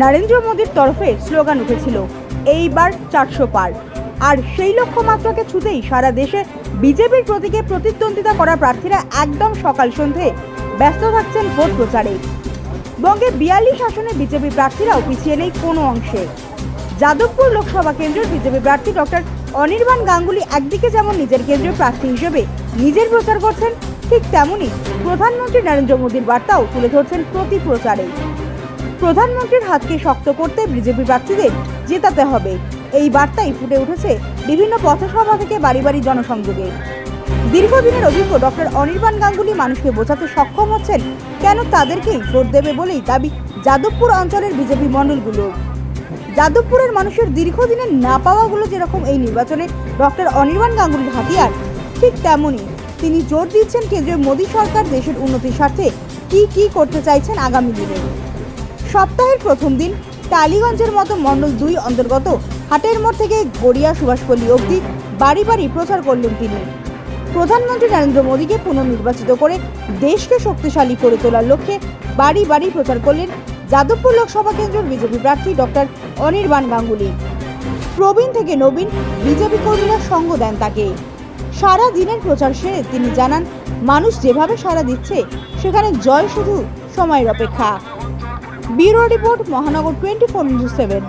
নরেন্দ্র মোদীর তরফে স্লোগান উঠেছিল, এইবার চারশো পার। আর সেই লক্ষ্যমাত্রাকে ছুতেই সারা দেশে বিজেপির প্রতীকে প্রতিদ্বন্দ্বিতা করা প্রার্থীরা একদম সকাল সন্ধে ব্যস্ত থাকছেন ভোট প্রচারে। বঙ্গে বিয়াল্লিশ আসনে বিজেপি প্রার্থীরাও পিছিয়ে নেই কোনো অংশে। যাদবপুর লোকসভা কেন্দ্রের বিজেপি প্রার্থী ডক্টর অনির্বাণ গাঙ্গুলি একদিকে যেমন নিজের কেন্দ্রীয় প্রার্থী হিসেবে নিজের প্রচার করছেন, ঠিক তেমনই প্রধানমন্ত্রী নরেন্দ্র মোদীর বার্তাও তুলে ধরছেন প্রতি প্রচারে। প্রধানমন্ত্রীর হাতকে শক্ত করতে বিজেপি প্রার্থীদের জেতাতে হবে। এই বার্তাই ফুটে উঠেছে বিভিন্ন পথসভা থেকে বাড়ি বাড়ি জনসংযোগে। দীর্ঘদিনের অভিজ্ঞ ডক্টর অনির্বাণ গাঙ্গুলি মানুষকে বোঝাতে সক্ষম হচ্ছেন, কেন তাদেরকেই ভোট দেবে বলেই দাবি যাদবপুর অঞ্চলের বিজেপি মণ্ডলগুলো। যাদবপুরের মানুষের দীর্ঘদিনের না পাওয়া পাওয়াগুলো যেরকম এই নির্বাচনে ডক্টর অনির্বাণ গাঙ্গুলির হাতিয়ার, ঠিক তেমনই তিনি জোর দিচ্ছেন কেন্দ্রীয় মোদী সরকার দেশের উন্নতির স্বার্থে কি কি করতে চাইছেন আগামী দিনে। সপ্তাহের প্রথম দিন টালিগঞ্জের মতো মণ্ডল দুই অন্তর্গত হাটের মোড় থেকে গড়িয়া সুভাষপল্লী অবধি বাড়ি বাড়ি প্রচার করলেন তিনি। প্রধানমন্ত্রী নরেন্দ্র মোদীকে পুনর্নির্বাচিত করে দেশকে শক্তিশালী করে তোলার লক্ষ্যে বাড়ি বাড়ি প্রচার করলেন যাদবপুর লোকসভা কেন্দ্রের বিজেপি প্রার্থী ডক্টর অনির্বাণ গাঙ্গুলি। প্রবীণ থেকে নবীন, বিজেপি কর্মীরা সঙ্গ দেন তাকে। সারা দিনের প্রচার সেরে তিনি জানান, মানুষ যেভাবে সারা দিচ্ছে, সেখানে জয় শুধু সময়ের অপেক্ষা। Bureau report, Mahanagar twenty four into seven.